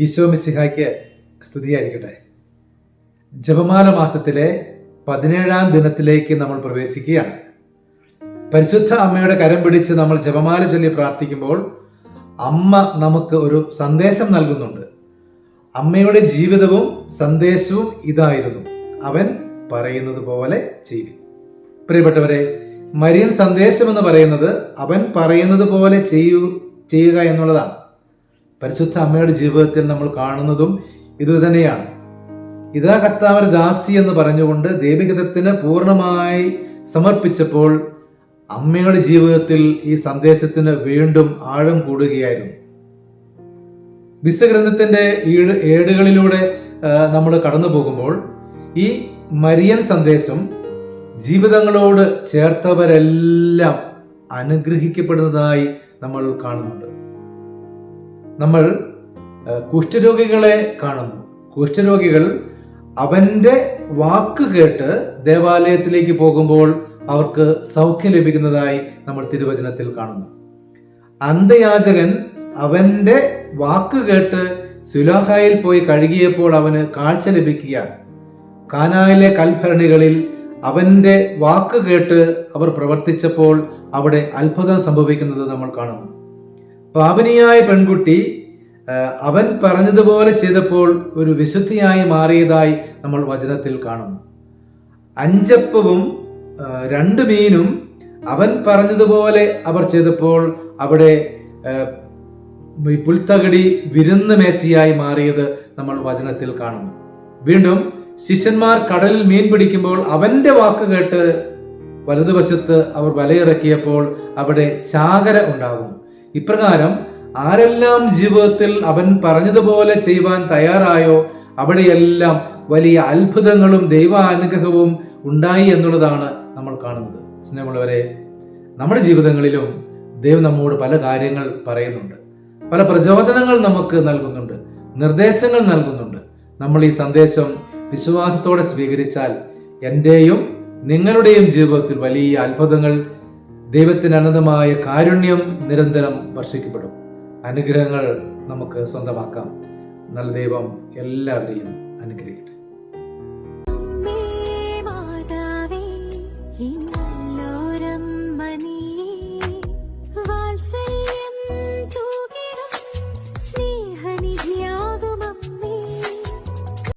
ഈശോ മിസിഹായ്ക്ക് സ്തുതിയായിരിക്കട്ടെ. ജപമാല മാസത്തിലെ പതിനേഴാം ദിനത്തിലേക്ക് നമ്മൾ പ്രവേശിക്കുകയാണ്. പരിശുദ്ധ അമ്മയുടെ കരം പിടിച്ച് നമ്മൾ ജപമാല ചൊല്ലി പ്രാർത്ഥിക്കുമ്പോൾ അമ്മ നമുക്ക് ഒരു സന്ദേശം നൽകുന്നുണ്ട്. അമ്മയുടെ ജീവിതവും സന്ദേശവും ഇതായിരുന്നു. അവൻ പറയുന്നത് പോലെ ചെയ്യും. പ്രിയപ്പെട്ടവരെ മരിയൻ സന്ദേശം എന്ന് പറയുന്നത് അവൻ പറയുന്നത് പോലെ ചെയ്യൂ ചെയ്യുക എന്നുള്ളതാണ്. പരിശുദ്ധ അമ്മയുടെ ജീവിതത്തിൽ നമ്മൾ കാണുന്നതും ഇതുതന്നെയാണ് ഇതാ കർത്താവ് ദാസി എന്ന് പറഞ്ഞുകൊണ്ട് ദൈവികതത്തിന് പൂർണമായി സമർപ്പിച്ചപ്പോൾ അമ്മയുടെ ജീവിതത്തിൽ ഈ സന്ദേശത്തിന് വീണ്ടും ആഴം കൂടുകയായിരുന്നു. വിശ്വഗ്രന്ഥത്തിന്റെ ഈട് ഏടുകളിലൂടെ നമ്മൾ കടന്നു പോകുമ്പോൾ ഈ മരിയൻ സന്ദേശം ജീവിതങ്ങളോട് ചേർത്തവരെല്ലാം അനുഗ്രഹിക്കപ്പെടുന്നതായി നമ്മൾ കാണുന്നുണ്ട്. നമ്മൾ കുഷ്ഠരോഗികളെ കാണുന്നു. കുഷ്ഠരോഗികൾ അവന്റെ വാക്ക് കേട്ട് ദേവാലയത്തിലേക്ക് പോകുമ്പോൾ അവർക്ക് സൗഖ്യം ലഭിക്കുന്നതായി നമ്മൾ തിരുവചനത്തിൽ കാണുന്നു. അന്ധയാചകൻ അവന്റെ വാക്ക് കേട്ട് സുലാഹായിൽ പോയി കഴുകിയപ്പോൾ അവന് കാഴ്ച ലഭിക്കുകയാണ്. കാനായിലെ കൽഭരണികളിൽ അവന്റെ വാക്ക് കേട്ട് അവർ പ്രവർത്തിച്ചപ്പോൾ അവിടെ അത്ഭുതം സംഭവിക്കുന്നത് നമ്മൾ കാണുന്നു. പാപിനിയായ പെൺകുട്ടി അവൻ പറഞ്ഞതുപോലെ ചെയ്തപ്പോൾ ഒരു വിശുദ്ധിയായി മാറിയതായി നമ്മൾ വചനത്തിൽ കാണുന്നു. അഞ്ചപ്പവും രണ്ട് മീനും അവൻ പറഞ്ഞതുപോലെ അവർ ചെയ്തപ്പോൾ അവിടെ പുൽത്തകടി വിരുന്ന് മേശയായി മാറിയത് നമ്മൾ വചനത്തിൽ കാണുന്നു. വീണ്ടും ശിഷ്യന്മാർ കടലിൽ മീൻ പിടിക്കുമ്പോൾ അവന്റെ വാക്ക് കേട്ട് വലതുവശത്ത് അവർ വലയിറക്കിയപ്പോൾ അവിടെ ചാകര ഉണ്ടാകുന്നു. ഇപ്രകാരം ആരെല്ലാം ജീവിതത്തിൽ അവൻ പറഞ്ഞതുപോലെ ചെയ്യുവാൻ തയ്യാറായോ അവിടെയെല്ലാം വലിയ അത്ഭുതങ്ങളും ദൈവാനുഗ്രഹവും ഉണ്ടായി എന്നുള്ളതാണ് നമ്മൾ കാണുന്നത്. സ്നേഹമുള്ളവരെ നമ്മുടെ ജീവിതങ്ങളിലും ദൈവം നമ്മോട് പല കാര്യങ്ങൾ പറയുന്നുണ്ട്. പല പ്രചോദനങ്ങൾ നമുക്ക് നൽകുന്നുണ്ട്. നിർദ്ദേശങ്ങൾ നൽകുന്നുണ്ട്. നമ്മൾ ഈ സന്ദേശം വിശ്വാസത്തോടെ സ്വീകരിച്ചാൽ എന്റെയും നിങ്ങളുടെയും ജീവിതത്തിൽ വലിയ അത്ഭുതങ്ങൾ ദൈവത്തിന് അനന്തമായ കാരുണ്യം നിരന്തരം വർഷിക്കപ്പെടും. അനുഗ്രഹങ്ങൾ നമുക്ക് സ്വന്തമാക്കാം. നല്ല ദൈവം എല്ലാവരെയും അനുഗ്രഹിക്കട്ടെ.